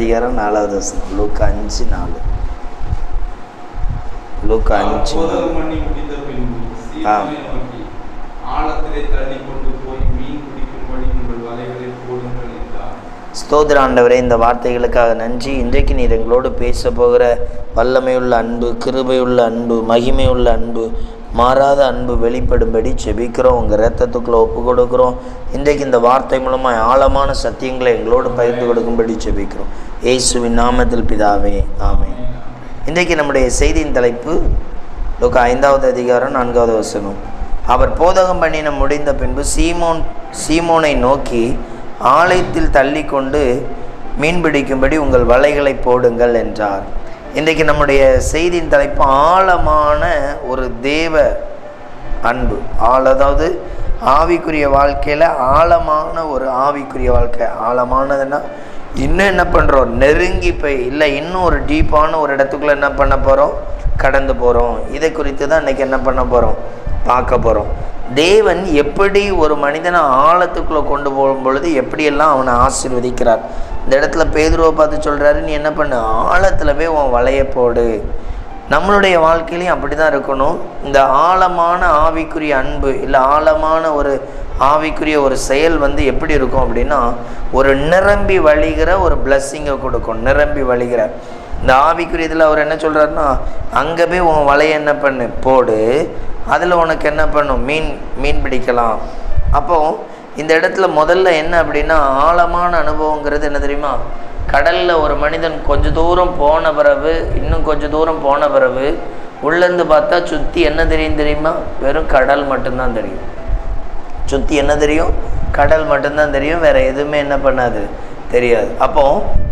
அதிகாரம் நாலாவது வசனம். லூக்கா அஞ்சு நாலு. லூக்கா அஞ்சு ஸ்தோத்திர ஆண்டவரே இந்த வார்த்தைகளுக்காக நன்றி. இன்றைக்கு நீர் எங்களோடு பேச போகிற வல்லமையுள்ள அன்பு கிருபையுள்ள அன்பு மகிமையுள்ள அன்பு மாறாத அன்பு வெளிப்படும்படி செபிக்கிறோம் உங்கள் ரத்தத்துக்குள்ளே ஒப்பு கொடுக்குறோம். இன்றைக்கு இந்த வார்த்தை மூலமாக ஆழமான சத்தியங்களை எங்களோடு பகிர்ந்து கொடுக்கும்படி செபிக்கிறோம் இயேசுவின் நாமத்தில் பிதாவே ஆமே இன்றைக்கு நம்முடைய செய்தியின் தலைப்பு லோக ஐந்தாவது அதிகாரம் நான்காவது வசனம். அவர் போதகம் பண்ணின முடிந்த பின்பு சீமோன் சீமோனை நோக்கி ஆலயத்தில் தள்ளி கொண்டு மீன் பிடிக்கும்படி உங்கள் வலைகளை போடுங்கள் என்றார். இன்றைக்கு நம்முடைய செய்தியின் தலைப்பு ஆழமான ஒரு தேவ அன்பு. ஆள் அதாவது ஆவிக்குரிய வாழ்க்கையில் ஆழமான ஒரு ஆவிக்குரிய வாழ்க்கை. ஆழமானதுன்னா இன்னும் என்ன பண்ணுறோம் நெருங்கி போய் இல்லை இன்னும் ஒரு டீப்பான ஒரு இடத்துக்குள்ளே என்ன பண்ண போகிறோம் கடந்து போகிறோம் இதை குறித்து தான் இன்றைக்கி என்ன பண்ண போகிறோம் பார்க்க போகிறோம் தேவன் எப்படி ஒரு மனிதனை ஆழத்துக்குள்ளே கொண்டு போகும் பொழுது எப்படியெல்லாம் அவனை ஆசிர்வதிக்கிறார்? இந்த இடத்துல பேதுருவை பார்த்து சொல்கிறாரு நீ என்ன பண்ணு? ஆழத்தில் போய் உன் வலைய போடு. நம்மளுடைய வாழ்க்கையிலையும் அப்படி தான் இருக்கணும். இந்த ஆழமான ஆவிக்குரிய அன்பு இல்லை ஆழமான ஒரு ஆவிக்குரிய ஒரு செயல் வந்து எப்படி இருக்கும் அப்படின்னா ஒரு நிரம்பி வழிகிற ஒரு பிளஸ்ஸிங்கை கொடுக்கும். நிரம்பி வழிகிற. இந்த ஆவிக்குரிய இதில் அவர் என்ன சொல்கிறாருன்னா அங்கே போய் உன் வலையை என்ன பண்ணு? போடு. அதில் உனக்கு என்ன பண்ணும்? மீன் மீன் பிடிக்கலாம். அப்போ இந்த இடத்துல முதல்ல என்ன அப்படின்னா ஆழமான அனுபவங்கிறது என்ன தெரியுமா? கடலில் ஒரு மனிதன் கொஞ்ச தூரம் போன பிறகு இன்னும் கொஞ்ச தூரம் போன பிறகு உள்ளேருந்து பார்த்தா சுற்றி என்ன தெரியும் தெரியுமா? வெறும் கடல் மட்டும்தான் தெரியும். சுற்றி என்ன தெரியும்? கடல் மட்டும்தான் தெரியும் வேறு எதுவுமே என்ன பண்ணாது? தெரியாது. அப்போ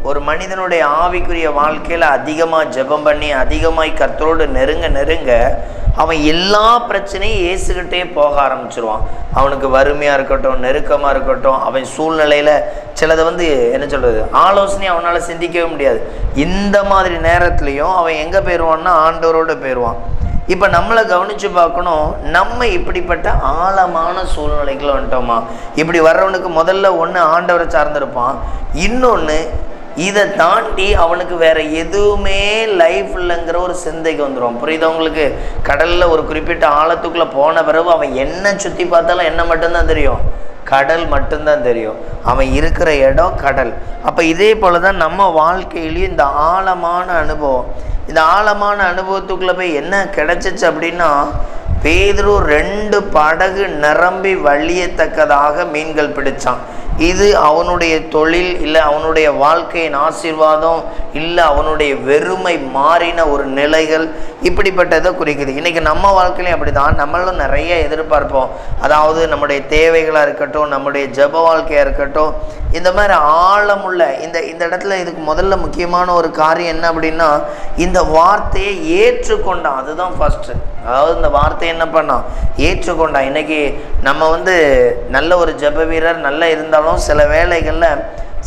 ஒரு மனிதனுடைய ஆவிக்குரிய வாழ்க்கையில் அதிகமாக ஜெபம் பண்ணி அதிகமாக கர்த்தரோடு நெருங்க நெருங்க அவன் எல்லா பிரச்சனையும் ஏசுகிட்டே போக ஆரம்பிச்சிருவான். அவனுக்கு வறுமையாக இருக்கட்டும் நெருக்கமாக இருக்கட்டும் அவன் சூழ்நிலையில் சிலதை வந்து என்ன சொல்கிறது ஆலோசனை அவனால் சிந்திக்கவே முடியாது. இந்த மாதிரி நேரத்துலையும் அவன் எங்கே போயிடுவான்னா ஆண்டவரோடு போயிடுவான் இப்போ நம்மளை கவனித்து பார்க்கணும் நம்ம இப்படிப்பட்ட ஆழமான சூழ்நிலைகள் வந்துட்டோமா? இப்படி வர்றவனுக்கு முதல்ல ஒன்று ஆண்டவரை சார்ந்திருப்பான் இன்னொன்று இதை தாண்டி அவனுக்கு வேற எதுவுமே லைஃப் இல்லைங்கிற ஒரு சிந்தைக்கு வந்துடும் புரியுதா உங்களுக்கு? கடலில் ஒரு குறிப்பிட்ட ஆழத்துக்குள்ளே போன பிறகு அவன் என்ன சுற்றி பார்த்தாலும் என்ன மட்டும்தான் தெரியும். கடல் மட்டும்தான் தெரியும். அவன் இருக்கிற இடம் கடல். அப்போ இதே போல தான் நம்ம வாழ்க்கையிலையும் இந்த ஆழமான அனுபவம். இந்த ஆழமான அனுபவத்துக்குள்ளே போய் என்ன கிடைச்சிச்சு அப்படின்னா பேதுரு ரெண்டு படகு நிரம்பி வழியத்தக்கதாக மீன்கள் பிடித்தான் இது அவனுடைய தொழில் இல்லை அவனுடைய வாழ்க்கையின் ஆசீர்வாதம் இல்லை அவனுடைய வெறுமை மாறின ஒரு நிலைகள் இப்படிப்பட்டதை குறிக்குது. இன்றைக்கி நம்ம வாழ்க்கையிலையும் அப்படி தான் நம்மளும் நிறைய எதிர்பார்ப்போம். அதாவது நம்முடைய தேவைகளாக இருக்கட்டும் நம்முடைய ஜப வாழ்க்கையாக இருக்கட்டும் இந்த மாதிரி ஆழமுள்ள இந்த இந்த இடத்துல இதுக்கு முதல்ல முக்கியமான ஒரு காரியம் என்ன அப்படின்னா இந்த வார்த்தையை ஏற்றுக்கொண்டான். அதுதான் ஃபஸ்ட்டு அதாவது இந்த வார்த்தையை என்ன பண்ணான்? ஏற்றுக்கொண்டான். இன்றைக்கி நம்ம வந்து நல்ல ஒரு ஜெப வீரர் நல்லா இருந்தாலும் சில வேலைகளில்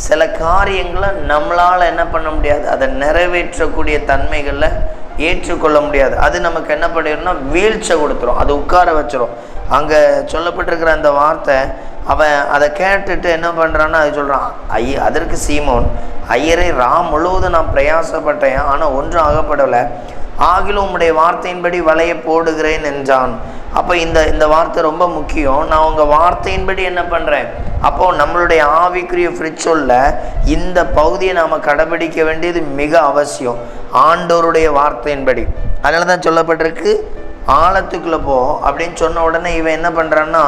சில காரியங்களை நம்மளால் என்ன பண்ண முடியாது. அதை நிறைவேற்றக்கூடிய தன்மைகளில் ஏற்றுக்கொள்ள முடியாது. அது நமக்கு என்ன பண்ணிடும்னா வீழ்ச்சை கொடுத்துரும். அது உட்கார வச்சிரும். அங்கே சொல்லப்பட்டிருக்கிற அந்த வார்த்தை அவன் அதை கேட்டுட்டு என்ன பண்ணுறான்னு அது சொல்கிறான் ஐய அதற்கு சீமோன் ஐயரை ரா முழுவதும் நான் பிரயாசப்பட்டேன் ஆனால் ஒன்றும் ஆகப்படலை. ஆகிலும் உம்முடைய வார்த்தையின்படி வலையை போடுகிறேன் என்றான். அப்போ இந்த இந்த வார்த்தை ரொம்ப முக்கியம். நான் உங்கள் வார்த்தையின்படி என்ன பண்ணுறேன் அப்போது நம்மளுடைய ஆவிக்குரிய ஃப்ரிட்சொல்ல இந்த பகுதியை நாம் கடைபிடிக்க வேண்டியது மிக அவசியம். ஆண்டோருடைய வார்த்தையின்படி. அதனால தான் சொல்லப்பட்டிருக்கு ஆழத்துக்குள்ளே போ. அப்படின்னு சொன்ன உடனே இவன் என்ன பண்ணுறான்னா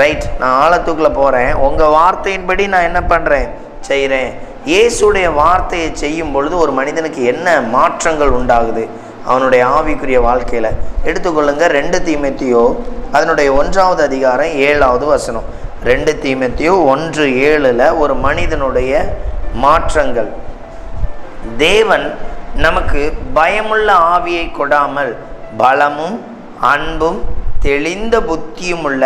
ரைட் நான் ஆழத்துக்குள்ளே போகிறேன் உங்கள் வார்த்தையின்படி நான் என்ன பண்ணுறேன் செய்கிறேன் இயேசுடைய வார்த்தையை செய்யும் பொழுது ஒரு மனிதனுக்கு என்ன மாற்றங்கள் உண்டாகுது? அவனுடைய ஆவிக்குரிய வாழ்க்கையில். எடுத்துக்கொள்ளுங்க ரெண்டு தீமெத்தியோ அதனுடைய ஒன்றாவது அதிகாரம் ஏழாவது வசனம். ரெண்டு தீமெத்தியோ ஒன்று ஏழில் ஒரு மனிதனுடைய மாற்றங்கள். தேவன் நமக்கு பயமுள்ள ஆவியை கொடாமல் பலமும் அன்பும் தெளிந்த புத்தியும் உள்ள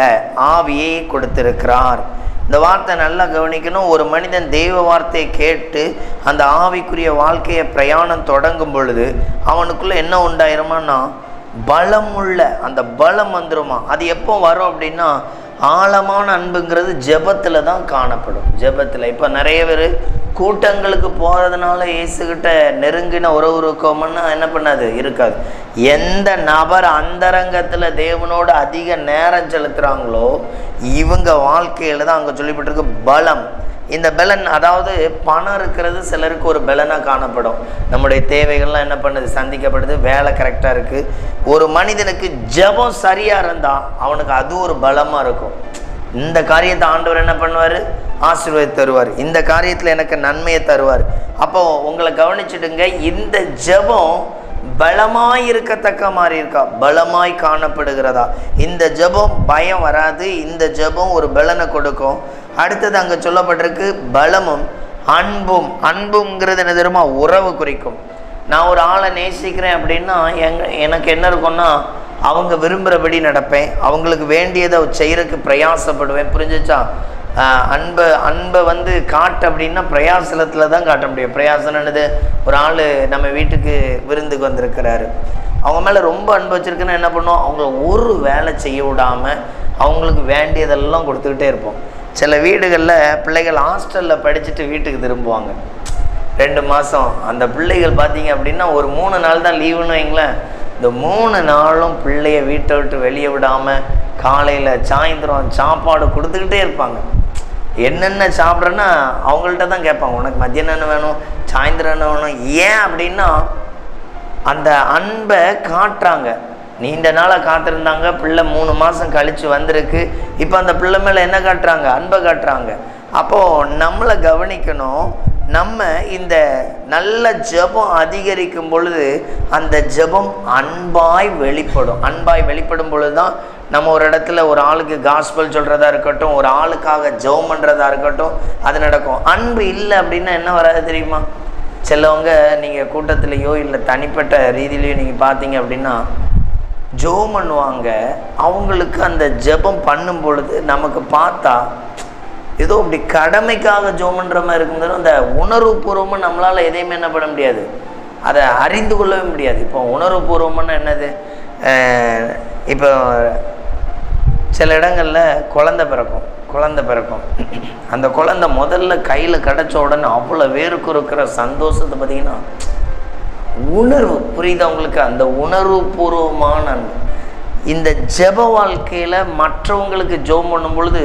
ஆவியை கொடுத்திருக்கிறார். இந்த வார்த்தை நல்லா கவனிக்கணும். ஒரு மனிதன் தெய்வ வார்த்தையை கேட்டு அந்த ஆவிக்குரிய வாழ்க்கையை பிரயாணம் தொடங்கும் பொழுது அவனுக்குள்ளே என்ன உண்டாயிருமான்னா பலம் உள்ள அந்த பலம் வந்துருமா? அது எப்போ வரும் அப்படின்னா ஆழமான அன்புங்கிறது ஜெபத்தில் தான் காணப்படும். ஜெபத்தில். இப்போ நிறைய பேர் கூட்டங்களுக்கு போகிறதுனால இயேசுகிட்ட நெருங்கின உறவு இருக்கோம்னா என்ன பண்ணாது? இருக்காது. எந்த நபர் அந்தரங்கத்தில் தேவனோடு அதிக நேரம் செலுத்துகிறாங்களோ இவங்க வாழ்க்கையில் தான் அங்கே சொல்லிப்பட்டிருக்கு பலம். இந்த பலன் அதாவது பணம் இருக்கிறது சிலருக்கு ஒரு பலனாக காணப்படும். நம்முடைய தேவைகள்லாம் என்ன பண்ணுது? சந்திக்கப்படுது வேலை கரெக்டாக இருக்குது ஒரு மனிதனுக்கு ஜெபம் சரியாக இருந்தால் அவனுக்கு அது ஒரு பலமாக இருக்கும். இந்த காரியத்தை ஆண்டவர் என்ன பண்ணுவார்? ஆசீர்வாதம் தருவார். இந்த காரியத்தில் எனக்கு நன்மையை தருவார். அப்போ உங்களை கவனிச்சிடுங்க இந்த ஜெபம் பலமாய் இருக்கத்தக்க மாதிரி இருக்கா? பலமாய் காணப்படுகிறதா? இந்த ஜெபம் பயம் வராது. இந்த ஜெபம் ஒரு பலனை கொடுக்கும். அடுத்தது அங்கே சொல்லப்பட்டிருக்கு பலமும் அன்பும். அன்புங்கிறது என்ன தெரியுமா? உறவு குறிக்கும். நான் ஒரு ஆளை நேசிக்கிறேன் அப்படின்னா எங் எனக்கு என்ன இருக்கும்னா அவங்க விரும்புகிறபடி நடப்பேன். அவங்களுக்கு வேண்டியதை செய்கிறதுக்கு பிரயாசப்படுவேன். புரிஞ்சுச்சா? அன்பை அன்பை வந்து காட்டு அப்படின்னா பிரயாசனத்தில் தான் காட்ட முடியும். பிரயாசனது என்னது? ஒரு ஆள் நம்ம வீட்டுக்கு விருந்துக்கு வந்திருக்கிறாரு. அவங்க மேலே ரொம்ப அன்பு வச்சுருக்குன்னா என்ன பண்ணுவோம்? அவங்கள ஒரு வேலை செய்ய விடாமல் அவங்களுக்கு வேண்டியதெல்லாம் கொடுத்துக்கிட்டே இருப்போம். சில வீடுகளில் பிள்ளைகள் ஹாஸ்டலில் படிச்சுட்டு வீட்டுக்கு திரும்புவாங்க. ரெண்டு மாதம் அந்த பிள்ளைகள் பார்த்தீங்க அப்படின்னா ஒரு மூணு நாள் தான் லீவுன்னு வைங்களேன். இந்த மூணு நாளும் பிள்ளைய வீட்டை விட்டு வெளியே விடாமல் காலையில் சாயந்தரம் சாப்பாடு கொடுத்துக்கிட்டே இருப்பாங்க. என்னென்ன சாப்பிட்றேன்னா அவங்கள்ட்ட தான் கேட்பாங்க. உனக்கு மதியானம் என்ன வேணும்? சாயந்தரம் என்ன வேணும்? ஏன் அப்படின்னா அந்த அன்பை காட்டுறாங்க. நீண்ட நாளாக காத்திருந்தாங்க. பிள்ளை மூணு மாதம் கழித்து வந்திருக்கு. இப்போ அந்த பிள்ளை மேலே என்ன காட்டுறாங்க? அன்பை காட்டுறாங்க. அப்போது நம்மளை கவனிக்கணும். நம்ம இந்த நல்ல ஜெபம் அதிகரிக்கும் பொழுது அந்த ஜெபம் அன்பாய் வெளிப்படும். அன்பாய் வெளிப்படும் பொழுது தான் நம்ம ஒரு இடத்துல ஒரு ஆளுக்கு காஸ்பல் சொல்கிறதா இருக்கட்டும் ஒரு ஆளுக்காக ஜெபம் பண்ணுறதா இருக்கட்டும் அது நடக்கும். அன்பு இல்லை அப்படின்னா என்ன வராது தெரியுமா? சிலவங்க நீங்கள் கூட்டத்திலேயோ இல்லை தனிப்பட்ட ரீதியிலையோ நீங்கள் பார்த்தீங்க அப்படின்னா ஜெபம் பண்ணுவாங்க. அவங்களுக்கு அந்த ஜெபம் பண்ணும் பொழுது நமக்கு பார்த்தா ஏதோ இப்படி கடமைக்காக ஜோம் பண்ணுற மாதிரி இருக்கும்போது அந்த உணர்வுபூர்வமாக நம்மளால் எதையுமே என்ன பண்ண முடியாது. அதை அறிந்து கொள்ளவே முடியாது. இப்போ உணர்வுபூர்வம்னா என்னது? இப்போ சில இடங்களில் குழந்தை பிறக்கும் குழந்தை பிறக்கும். அந்த குழந்தை முதல்ல கையில் கிடச்ச உடனே அவ்வளோ வேருக்கு இருக்கிற சந்தோஷத்தை பார்த்தீங்கன்னா உணர்வு புரியுதா உங்களுக்கு? அந்த உணர்வு பூர்வமான அன்பு. இந்த ஜப வாழ்க்கையில் மற்றவங்களுக்கு ஜெபம் பண்ணும் பொழுது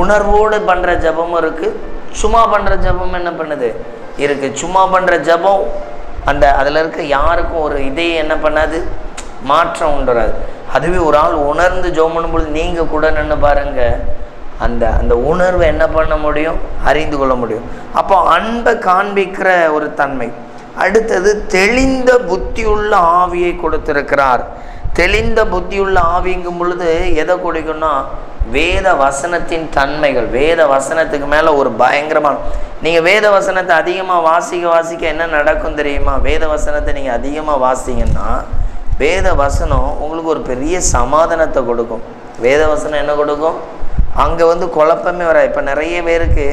உணர்வோடு பண்ணுற ஜெபமும் இருக்குது சும்மா பண்ணுற ஜெபம் என்ன பண்ணுது? இருக்குது சும்மா பண்ணுற ஜெபம் அந்த அதில் இருக்க யாருக்கும் ஒரு இதையே என்ன பண்ணாது? மாற்றம் உண்டு வராது அதுவே ஒரு ஆள் உணர்ந்து ஜெபம் பண்ணும்பொழுது நீங்கள் கூட நின்று பாருங்கள் அந்த அந்த உணர்வை என்ன பண்ண முடியும்? அறிந்து கொள்ள முடியும். அப்போ அன்பை காண்பிக்கிற ஒரு தன்மை. அடுத்தது தெளிந்த புத்தியுள்ள ஆவியை கொடுத்திருக்கிறார். தெளிந்த புத்தியுள்ள ஆவிங்கும் பொழுது எதை கொடுக்கும்னா வேத வசனத்தின் தன்மைகள். வேத வசனத்துக்கு மேலே ஒரு பயங்கரமான நீங்கள் வேத வசனத்தை அதிகமாக வாசிக்க வாசிக்க என்ன நடக்கும் தெரியுமா? வேத வசனத்தை நீங்கள் அதிகமாக வாசிங்கன்னா வேத வசனம் உங்களுக்கு ஒரு பெரிய சமாதானத்தை கொடுக்கும். வேத வசனம் என்ன கொடுக்கும்? அங்கே வந்து குழப்பமே வராது. இப்போ நிறைய பேருக்கு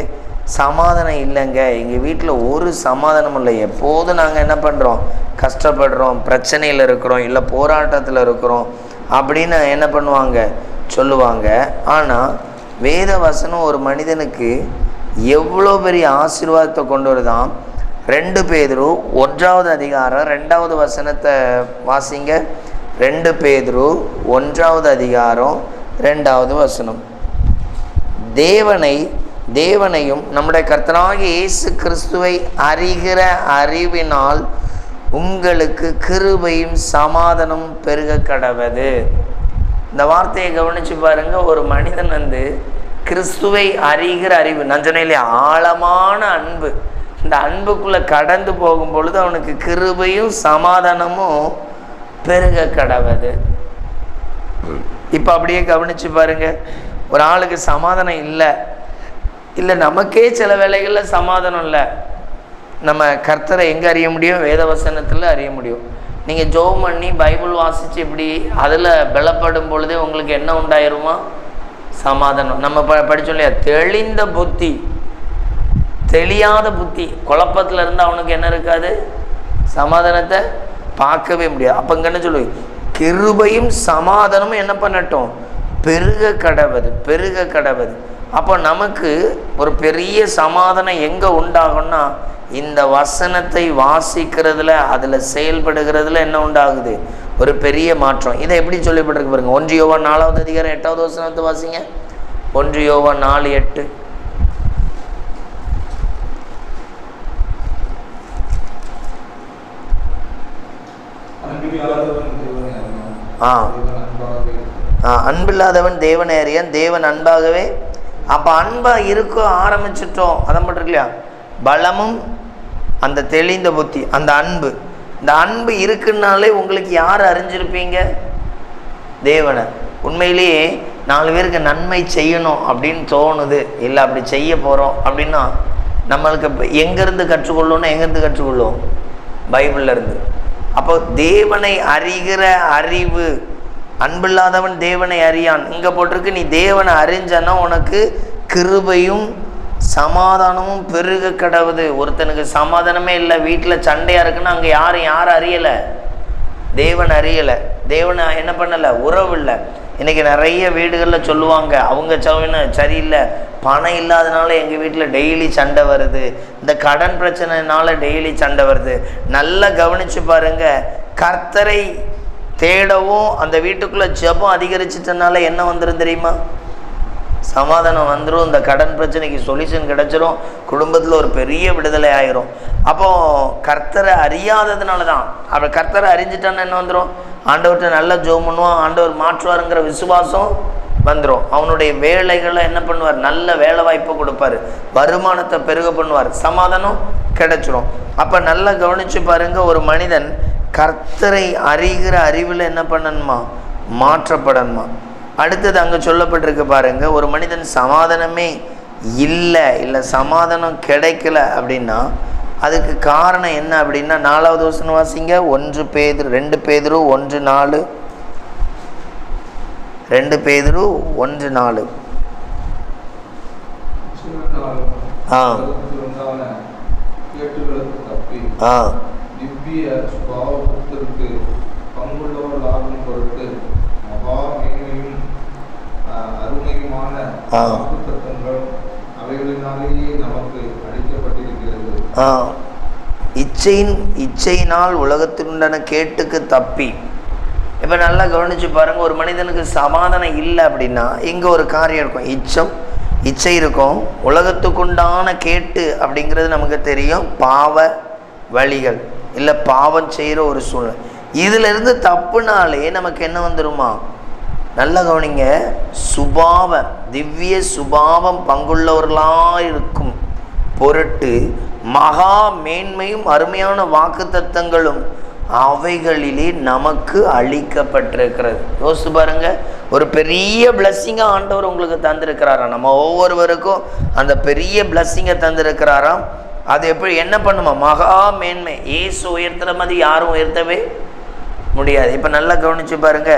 சமாதானம் இல்லைங்க. எங்கள் வீட்டில் ஒரு சமாதானமும் இல்லை. எப்போதும் நாங்கள் என்ன பண்ணுறோம் கஷ்டப்படுறோம் பிரச்சனையில் இருக்கிறோம் இல்லை போராட்டத்தில் இருக்கிறோம் அப்படின்னு என்ன பண்ணுவாங்க? சொல்லுவாங்க. ஆனால் வேத வசனம் ஒரு மனிதனுக்கு எவ்வளோ பெரிய ஆசீர்வாதத்தை கொண்டு வருதான் ரெண்டு பேதுரு ஒன்றாவது அதிகாரம் ரெண்டாவது வசனத்தை வாசிங்க. ரெண்டு பேதுரு ஒன்றாவது அதிகாரம் ரெண்டாவது வசனம். தேவனை தேவனையும் நம்முடைய கர்த்தராகிய இயேசு கிறிஸ்துவை அறிகிற அறிவினால் உங்களுக்கு கிருபையும் சமாதானம் பெருக கடவது. இந்த வார்த்தையை கவனிச்சு பாருங்க ஒரு மனிதன் வந்து கிறிஸ்துவை அறிகிற அறிவு நான் சொன்னேன் ஆழமான அன்பு. இந்த அன்புக்குள்ளே கடந்து போகும் பொழுது அவனுக்கு கிருபையும் சமாதானமும் பெருக கடவது. இப்போ அப்படியே கவனித்து பாருங்க ஒரு ஆளுக்கு சமாதானம் இல்லை இல்லை நமக்கே சில வேலைகளில் சமாதானம் இல்லை. நம்ம கர்த்தரை எங்கே அறிய முடியும்? வேதவசனத்தில் அறிய முடியும். நீங்கள் ஜோம் பண்ணி பைபிள் வாசித்து இப்படி அதில் பலப்படும் பொழுதே உங்களுக்கு என்ன உண்டாயிருமா? சமாதானம். நம்ம ப படித்தோம் இல்லையா? தெளிந்த புத்தி. தெளியாத புத்தி. குழப்பத்தில் இருந்து அவனுக்கு என்ன இருக்காது? சமாதானத்தை பார்க்கவே முடியாது. அப்போ இங்கே என்ன சொல்லுவேன் கிருபையும் சமாதானமும் என்ன பண்ணட்டும்? பெருக கடவுது பெருக கடவுது. அப்போ நமக்கு ஒரு பெரிய சமாதானம் எங்கே உண்டாகும்னா இந்த வசனத்தை வாசிக்கிறதுல அதில் செயல்படுகிறதுல என்ன உண்டாகுது? ஒரு பெரிய மாற்றம். இதை எப்படி சொல்லப்பட்டிருக்கு பாருங்க. ஒன்று யோவா நாலாவது அதிகாரம் எட்டாவது வசனத்தை வாசிங்க. ஒன்று யோவா நாலு எட்டு. ஆ. ஆ, அன்பில்லாதவன் தேவனை அறியான். தேவன் அன்பாகவே அப்போ அன்பாக இருக்க ஆரம்பிச்சிட்டோம். அதை மட்டும் இல்லையா பலமும் அந்த தெளிந்த புத்தி அந்த அன்பு. இந்த அன்பு இருக்குன்னாலே உங்களுக்கு யார் அறிஞ்சிருப்பீங்க? தேவனை. உண்மையிலேயே நாலு பேருக்கு நன்மை செய்யணும் அப்படின்னு தோணுது. இல்லை அப்படி செய்ய போகிறோம் அப்படின்னா நம்மளுக்கு எங்கேருந்து கற்றுக்கொள்ளணும்னா எங்கேருந்து கற்றுக்கொள்ளும்? பைபிள்லேருந்து அப்போ தேவனை அறிகிற அறிவு அன்பில்லாதவன் தேவனை அறியான். இங்கே போட்டிருக்கு நீ தேவனை அறிஞ்சனா உனக்கு கிருபையும் சமாதானமும் பெருக கிடவுது. ஒருத்தனுக்கு சமாதானமே இல்லை வீட்டில் சண்டையாக இருக்குன்னா அங்கே யாரும் யாரும் அறியலை? தேவன் அறியலை. தேவனை என்ன பண்ணலை? உறவு இல்லை. இன்றைக்கி நிறைய வீடுகளில் சொல்லுவாங்க அவங்க சவுன சரியில்லை. பணம் இல்லாதனால எங்கள் வீட்டில் டெய்லி சண்டை வருது. இந்த கடன் பிரச்சனைனால டெய்லி சண்டை வருது. நல்லா கவனிச்சு பாருங்கள் கர்த்தரை தேடவும் அந்த வீட்டுக்குள்ளே ஜெபம் அதிகரிச்சிட்டனால என்ன வந்துடும் தெரியுமா? சமாதானம் வந்துடும் இந்த கடன் பிரச்சனைக்கு சொல்யூஷன் கிடைச்சிரும். குடும்பத்தில் ஒரு பெரிய விடுதலை ஆயிரும். அப்போ கர்த்தரை அறியாததுனால தான் அப்போ கர்த்தரை அறிஞ்சிட்டான்னு என்ன வந்துடும் ஆண்டவர்கிட்ட நல்லா ஜோம் பண்ணுவான். ஆண்டவர் மாற்றுவாருங்கிற விசுவாசம் வந்துடும் அவனுடைய வேலைகளை என்ன பண்ணுவார்? நல்ல வேலை வாய்ப்பு கொடுப்பாரு. வருமானத்தை பெருக பண்ணுவார். சமாதானம் கிடைச்சிரும். அப்போ நல்லா கவனிச்சு பாருங்கள் ஒரு மனிதன் கர்த்தரை அறிகிற அறிவில் என்ன பண்ணணுமா? மாற்றப்படணுமா? அடுத்தது அங்கே சொல்லப்பட்டிருக்கு பாருங்க ஒரு மனிதன் சமாதானமே இல்லை இல்லை சமாதானம் கிடைக்கல அப்படின்னா அதுக்கு காரணம் என்ன அப்படின்னா நாலாவது வசனம் வாசிங்க. ஒன்று பேதுரு ரெண்டு பேதுரு ஒன்று நாலு. ரெண்டு பேதுரு ஒன்று நாலு. ஆ. ஆ. திவ்ய சுபாவத்திற்கு பங்குள்ளவர்களாகும் பொருட்டு மகா மேன்மையும் அருமையுமான அவைகளினாலேயே நமக்கு அளிக்கப்பட்டிருக்கிறது. ஆ. இச்சையின் இச்சையினால் உலகத்தினுண்டான கேட்டுக்கு தப்பி. இப்போ நல்லா கவனிச்சு பாருங்க ஒரு மனிதனுக்கு சமாதானம் இல்லை அப்படின்னா இங்கே ஒரு காரியம் இருக்கும். இச்சம் இச்சை இருக்கும். உலகத்துக்குண்டான கேட்டு அப்படிங்கிறது நமக்கு தெரியும். பாவ வழிகள். இல்லை பாவம் செய்கிற ஒரு சூழ்நிலை. இதிலிருந்து தப்புனாலே நமக்கு என்ன வந்துருமா? நல்ல கவனிங்க. சுபாவம் திவ்ய சுபாவம் பங்குள்ளவர்களாக இருக்கும் பொருட்டு மகா மேன்மையும் அருமையான வாக்குத்தத்தங்களும் அவைகளிலே நமக்கு அளிக்கப்பட்டிருக்கிறது. யோசிச்சு பாருங்க. ஒரு பெரிய பிளஸ்ஸிங்காக ஆண்டவர் உங்களுக்கு தந்திருக்கிறாரா நம்ம ஒவ்வொருவருக்கும் அந்த பெரிய பிளஸ்ஸிங்கை தந்திருக்கிறாராம். அது எப்படி என்ன பண்ணுமா? மகா மேன்மை. ஏசு உயர்த்துற மாதிரி யாரும் உயர்த்தவே முடியாது. இப்போ நல்லா கவனிச்சு பாருங்க.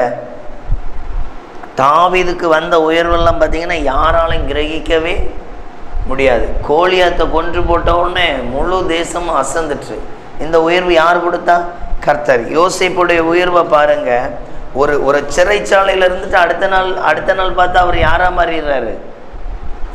தாவிதுக்கு வந்த உயர்வெல்லாம் பார்த்தீங்கன்னா யாராலும் கிரகிக்கவே முடியாது. கோலியாத்தை கொன்று போட்ட உடனே முழு தேசமும் அசந்துட்டு இந்த உயர்வு யார் கொடுத்தா? கர்த்தர். யோசிப்புடைய உயர்வை பாருங்க. ஒரு ஒரு சிறைச்சாலையில் இருந்துட்டு அடுத்த நாள் அடுத்த நாள் பார்த்தா அவர் யாரா மாறிடுறாரு?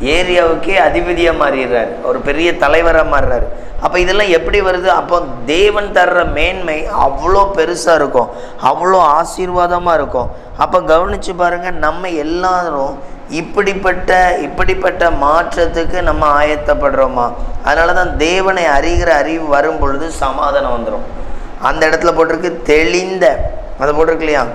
ஏரியாவுக்கே அதிபதியாக மாறிடுறாரு. ஒரு பெரிய தலைவராக மாறுறாரு. அப்போ இதெல்லாம் எப்படி வருது? அப்போ தேவன் தர்ற மேன்மை அவ்வளோ பெருசாக இருக்கும். அவ்வளோ ஆசீர்வாதமாக இருக்கும். அப்போ கவனித்து பாருங்கள் நம்ம எல்லாரும் இப்படிப்பட்ட இப்படிப்பட்ட மாற்றத்துக்கு நம்ம ஆயத்தப்படுறோமா? அதனால தான் தேவனை அறிகிற அறிவு வரும் பொழுது சமாதானம் வந்துடும் அந்த இடத்துல போட்டிருக்கு தெளிந்த அதை போட்டிருக்கு இல்லையா?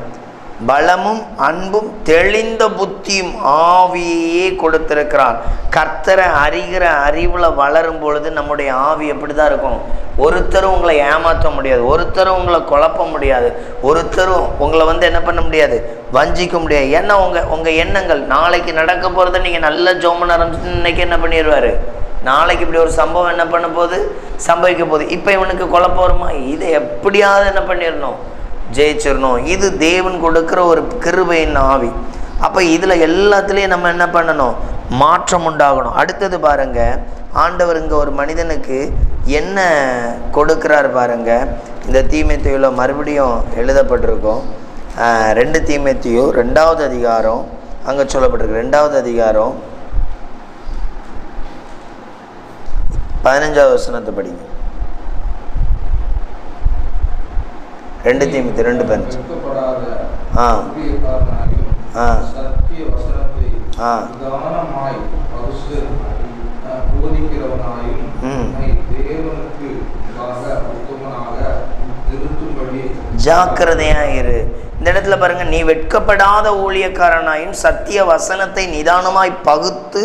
பலமும் அன்பும் தெளிந்த புத்தியும் ஆவியையே கொடுத்திருக்கிறார். கர்த்தரை அறிகிற அறிவில் வளரும் பொழுது நம்முடைய ஆவி எப்படி தான் இருக்கும்? ஒருத்தரும் உங்களை ஏமாற்ற முடியாது. ஒருத்தரும் உங்களை குழப்ப முடியாது. ஒருத்தரும் உங்களை வந்து என்ன பண்ண முடியாது? வஞ்சிக்க முடியாது. ஏன்னா உங்கள் உங்கள் எண்ணங்கள் நாளைக்கு நடக்க போகிறத நீங்கள் நல்ல ஜோமன் ஆரம்பிச்சு இன்றைக்கி என்ன பண்ணிடுவார் நாளைக்கு இப்படி ஒரு சம்பவம் என்ன பண்ண போகுது? சம்பவிக்க போகுது. இப்போ இவனுக்கு குழப்பம் வருமா? இதை எப்படியாவது என்ன பண்ணிடணும் ஜெயிச்சிடணும் இது தேவன் கொடுக்குற ஒரு கிருபையின் ஆவி. அப்போ இதில் எல்லாத்துலேயும் நம்ம என்ன பண்ணணும்? மாற்றம் உண்டாகணும். அடுத்தது பாருங்க ஆண்டவர் இங்கே ஒரு மனிதனுக்கு என்ன கொடுக்குறார் பாருங்க. இந்த தீமைத்தையில் மறுபடியும் எழுதப்பட்டிருக்கும். ரெண்டு தீமைத்தையும் ரெண்டாவது அதிகாரம் அங்கே சொல்லப்பட்டிருக்கு ரெண்டாவது அதிகாரம். பதினஞ்சாவது வசனத்தை படிங்க ரெண்டு தீமத்தி ரெண்டு பதினஞ்சு வெட்கப்படாத ஆ ஊழியக்காரனாயும் ஆ. சத்திய வசனத்தை ஆ. நிதானமாய் பரிசு அஹ், போதிக்கிறவனாயும் ம். ரெண்டு பெஞ்ச் ஆ. ஆ. ஆ. ஜாக்கிரதையாக இரு. இந்த இடத்துல பாருங்க நீ வெட்கப்படாத ஊழியக்காரனாயும் சத்திய வசனத்தை நிதானமாய் பகுத்து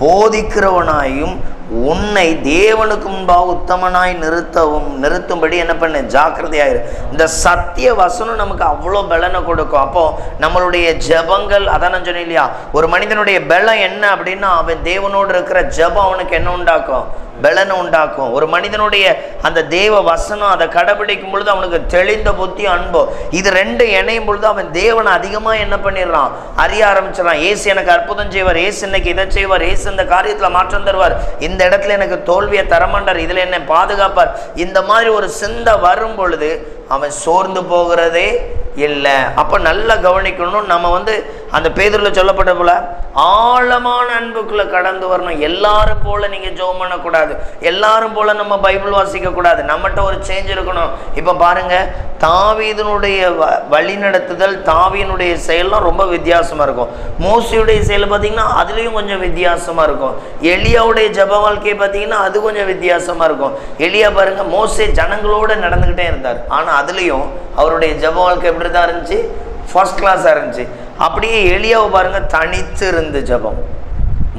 போதிக்கிறவனாயும் உன்னை தேவனுக்கு முன்பாக உத்தமனாய் நிறுத்தவும் நிறுத்தும்படி என்ன பண்ணு? ஜாக்கிரதையாயிரு. இந்த சத்திய வசனம் நமக்கு அவ்வளோ பலனை கொடுக்கும். அப்போ நம்மளுடைய ஜெபங்கள் அதான் நான் சொன்னேன் இல்லையா? ஒரு மனிதனுடைய பலம் என்ன அப்படின்னா அவன் தேவனோடு இருக்கிற ஜெபம் அவனுக்கு என்ன உண்டாக்கும்? பலனை உண்டாக்கும். ஒரு மனிதனுடைய அந்த தேவ வசனம் அதை கடைபிடிக்கும் பொழுது அவனுக்கு தெளிந்த புத்தி அன்போ. இது ரெண்டு இணையும் பொழுது அவன் தேவனை அதிகமாக என்ன பண்ணிடுறான்? அறிய ஆரம்பிச்சிடறான். ஏசு எனக்கு அற்புதம் செய்வார். ஏசு இன்னைக்கு இதை செய்வார். ஏசு இந்த காரியத்தில் மாற்றம் தருவார். இந்த இடத்துல எனக்கு தோல்வியை தரமாட்டார். இதில் என்னை பாதுகாப்பார். இந்த மாதிரி ஒரு சிந்தை வரும் பொழுது அவன் சோர்ந்து போகிறதே இல்லை. அப்போ நல்லா கவனிக்கணும். நம்ம வந்து அந்த பேதரில் சொல்லப்பட்ட போல ஆழமான அன்புக்குள்ளே கடந்து வரணும். எல்லாரும் போல் நீங்கள் ஜோம் பண்ணக்கூடாது. எல்லாரும் போல் நம்ம பைபிள் வாசிக்கக்கூடாது. நம்மகிட்ட ஒரு சேஞ்ச் இருக்கணும். இப்போ பாருங்கள் தாவீதனுடைய வ- வழிநடத்துதல் தாவியனுடைய செயல்லாம் ரொம்ப வித்தியாசமாக இருக்கும். மோசியுடைய செயல் பார்த்திங்கன்னா அதுலேயும் கொஞ்சம் வித்தியாசமாக இருக்கும். எளியாவுடைய ஜப வாழ்க்கையை பார்த்தீங்கன்னா அது கொஞ்சம் வித்தியாசமாக இருக்கும். எளியா பாருங்கள் மோசே ஜனங்களோடு நடந்துக்கிட்டே இருந்தார். ஆனால் அதுலேயும் அவருடைய ஜப வாழ்க்கை எப்படி தான் இருந்துச்சு ஃபர்ஸ்ட் கிளாஸாக இருந்துச்சு. அப்படியே எளியாவை பாருங்கள் தனித்து இருந்து ஜபம்.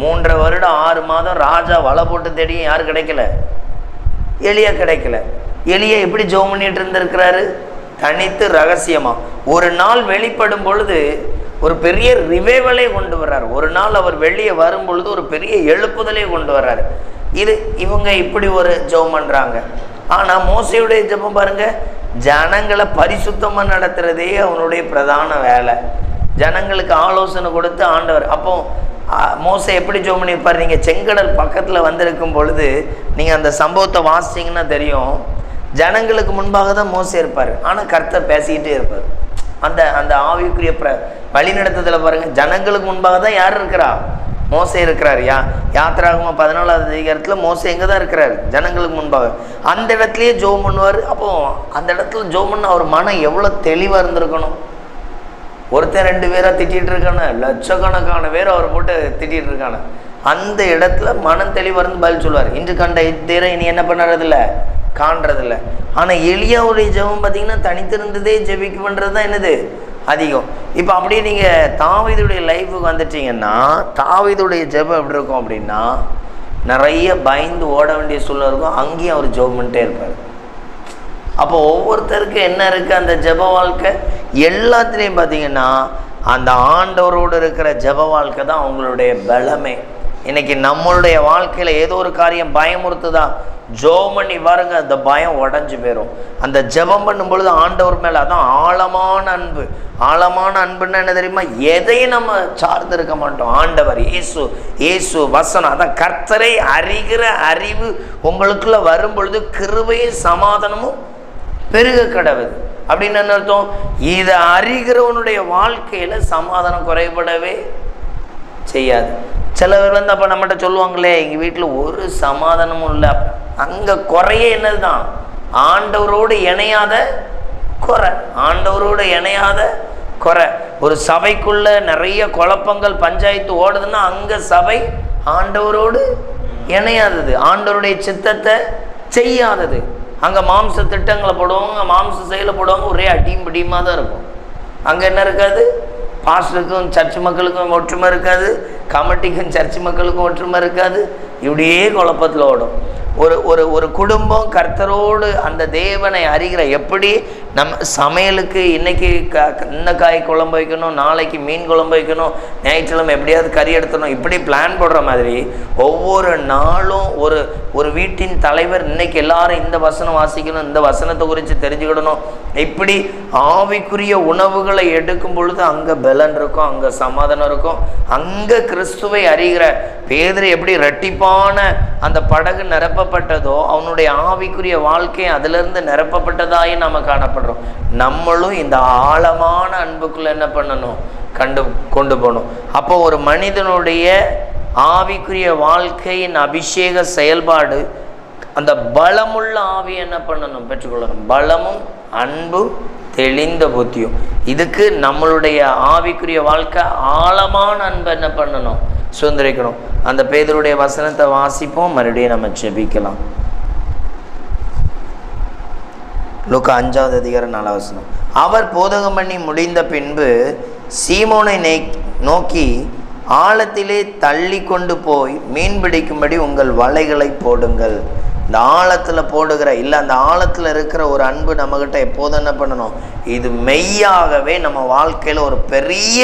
மூன்றரை வருடம் ஆறு மாதம் ராஜா வலை போட்டு தேடியும் யாரும் கிடைக்கல? எளிய கிடைக்கல. எளிய எப்படி ஜோம் பண்ணிட்டு இருந்திருக்கிறாரு? தனித்து ரகசியமாக ஒரு நாள் வெளிப்படும் பொழுது ஒரு பெரிய ரிவைவலே கொண்டு வர்றார். ஒரு நாள் அவர் வெளியே வரும் பொழுது ஒரு பெரிய எழுப்புதலே கொண்டு வர்றாரு. இது இவங்க இப்படி ஒரு ஜெபம் பண்ணுறாங்க ஆனால் மோசையுடைய ஜெபம் பாருங்கள் ஜனங்களை பரிசுத்தமாக நடத்துகிறதே அவனுடைய பிரதான வேலை. ஜனங்களுக்கு ஆலோசனை கொடுத்து ஆண்டவர் அப்போ மோசை எப்படி ஜோம் பண்ணியிருப்பார்? நீங்கள் செங்கடல் பக்கத்தில் வந்திருக்கும் பொழுது நீங்கள் அந்த சம்பவத்தை வாசிச்சிங்கன்னா தெரியும் ஜனங்களுக்கு முன்பாக தான் மோசை இருப்பார். ஆனால் கர்த்தர் பேசிக்கிட்டே இருப்பார். அந்த அந்த ஆவிக்குரிய பிர வழிநடத்துதல பாருங்கள் ஜனங்களுக்கு முன்பாக தான் யார் இருக்கிறா? மோசை இருக்கிறார். யா யாத்திராகமா பதினாலாவது அதிகாரத்தில் மோசை எங்கே தான் இருக்கிறார்? ஜனங்களுக்கு முன்பாக. அந்த இடத்துலையே ஜோம் பண்ணுவார். அப்போது அந்த இடத்துல ஜோம் பண்ண அவர் மனம் எவ்வளோ தெளிவாக இருந்திருக்கணும். ஒருத்தன் ரெண்டு பேராக திட்டிகிட்டு இருக்கானே லட்சக்கணக்கான பேர் அவர் போட்டு திட்டிகிட்டு இருக்கானே. அந்த இடத்துல மனம் தெளிவாக இருந்து பதில் சொல்லுவார். இன்று கண்ட இத்தீரை இனி என்ன பண்ணுறதில்ல? காண்றதில்ல. ஆனால் எளியாவுடைய ஜெபம் பார்த்தீங்கன்னா தனித்திருந்ததே ஜெபிக்கு பண்ணுறது தான் என்னது? அதிகம். இப்போ அப்படியே நீங்கள் தாவிதுடைய லைஃபுக்கு வந்துட்டீங்கன்னா தாவிதுடைய ஜெபம் எப்படி இருக்கும் அப்படின்னா நிறைய பயந்து ஓட வேண்டிய சூழ்நிலை இருக்கும். அங்கேயும் அவர் ஜெபம் பண்ணிட்டே இருப்பார். அப்போ ஒவ்வொருத்தருக்கு என்ன இருக்குது அந்த ஜெப வாழ்க்கை? எல்லாத்துலேயும் பார்த்தீங்கன்னா அந்த ஆண்டவரோடு இருக்கிற ஜெப வாழ்க்கை தான் அவங்களுடைய பலமே. இன்னைக்கு நம்மளுடைய வாழ்க்கையில் ஏதோ ஒரு காரியம் பயமுறுத்துதா? ஜோம் பண்ணி பாருங்க அந்த பயம் உடஞ்சி போயிடும் அந்த ஜெபம் பண்ணும் பொழுது ஆண்டவர் மேலே அதான் ஆழமான அன்பு. ஆழமான அன்புன்னா என்ன தெரியுமா? எதையும் நம்ம சார்ந்து இருக்க மாட்டோம். ஆண்டவர் இயேசு இயேசு வசனம் அதான் கர்த்தரை அறிகிற அறிவு உங்களுக்குள்ளே வரும் பொழுது கிருபையும் சமாதானமும் பெருக கடவுது அப்படின்னு என்ன அர்த்தம்? இதை அறிகிறவனுடைய வாழ்க்கையில் சமாதானம் குறைபடவே செய்யாது. சிலவர் வந்து அப்போ நம்மகிட்ட சொல்லுவாங்களே எங்கள் வீட்டில் ஒரு சமாதானமும் இல்லை. அங்கே குறையே என்னது தான் ஆண்டவரோடு இணையாத குறை. ஆண்டவரோடு இணையாத குறை. ஒரு சபைக்குள்ள நிறைய குழப்பங்கள் பஞ்சாயத்து ஓடுதுன்னா அங்கே சபை ஆண்டவரோடு இணையாதது. ஆண்டவருடைய சித்தத்தை செய்யாதது. அங்கே மாம்ச திட்டங்களை போடுவாங்க மாம்ச செயலை போடுவாங்க ஒரே அடியும் பிடியுமா தான் இருக்கும். அங்கே என்ன இருக்காது? பாஸ்டருக்கும் சர்ச் மக்களுக்கும் ஒற்றுமை இருக்காது கமிட்டிக்கும் சர்ச் மக்களுக்கும் ஒற்றுமை இருக்காது. இப்படியே குழப்பத்தில் ஓடும். ஒரு ஒரு ஒரு குடும்பம் கர்த்தரோடு அந்த தேவனை அறிகிற எப்படி நம்ம சமையலுக்கு இன்னைக்கு க இந்த காய் குழம்பு வைக்கணும் நாளைக்கு மீன் குழம்பு வைக்கணும் ஞாயிற்றுக்கிழமை எப்படியாவது கறி எடுத்துடணும் இப்படி பிளான் போடுற மாதிரி ஒவ்வொரு நாளும் ஒரு ஒரு வீட்டின் தலைவர் இன்னைக்கு எல்லாரும் இந்த வசனம் வாசிக்கணும் இந்த வசனத்தை குறித்து தெரிஞ்சுக்கிடணும். இப்படி ஆவிக்குரிய உணவுகளை எடுக்கும் பொழுது அங்கே பலன் இருக்கும் அங்கே சமாதானம் இருக்கும். அங்கே கிறிஸ்துவை அறிகிற பேதரை எப்படி ரெட்டிப்பான அந்த படகு நிரப்பப்பட்டதோ அவனுடைய ஆவிக்குரிய வாழ்க்கை அதிலிருந்து நிரப்பப்பட்டதாயே நம்ம காணப்படுறோம். நம்மளும் இந்த ஆழமான அன்புக்குள்ள என்ன பண்ணணும்? கண்டு கொண்டு போகணும். அப்போ ஒரு மனிதனுடைய ஆவிக்குரிய வாழ்க்கையின் அபிஷேக செயல்பாடு அந்த பலமுள்ள ஆவி என்ன பண்ணணும்? பெற்றுக்கொள்ளணும். பலமும் அன்பும் தெளிந்த புத்தியும். இதுக்கு நம்மளுடைய ஆவிக்குரிய வாழ்க்கை ஆழமான அன்பை என்ன பண்ணணும்? சுதந்திரிக்கணும். அந்த பேதருடைய வசனத்தை வாசிப்போம் மறுபடியும் நம்ம செபிக்கலாம் லுக்கா அஞ்சாவது அதிகாரம் நாலாவது வசனம். அவர் போதகம் பண்ணி முடிந்த பின்பு சீமோனை நோக்கி ஆழத்திலே தள்ளி கொண்டு போய் மீன் பிடிக்கும்படி உங்கள் வலைகளை போடுங்கள். இந்த ஆழத்தில் போடுகிற இல்லை அந்த ஆழத்தில் இருக்கிற ஒரு அன்பு நம்மக்கிட்ட எப்போதும் என்ன பண்ணணும்? இது மெய்யாகவே நம்ம வாழ்க்கையில் ஒரு பெரிய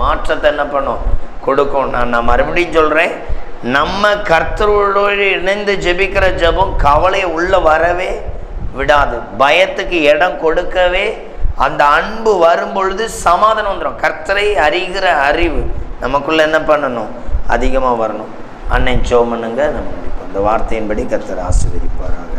மாற்றத்தை என்ன பண்ணும்? கொடுக்கும். நான் நான் மறுபடியும் சொல்கிறேன் நம்ம கர்த்தரோடு இணைந்து ஜெபிக்கிற ஜெபம் கவலை உள்ளே வரவே விடாது. பயத்துக்கு இடம் கொடுக்கவே அந்த அன்பு வரும் பொழுது சமாதானம் வந்துடும் கர்த்தரை அறிகிற அறிவு நமக்குள்ளே என்ன பண்ணணும்? அதிகமாக வரணும். அன்னை சோமனுங்க நம்ம முடிப்போம். அந்த வார்த்தையின்படி கர்த்தர் ஆசீர்வதிப்பாராங்க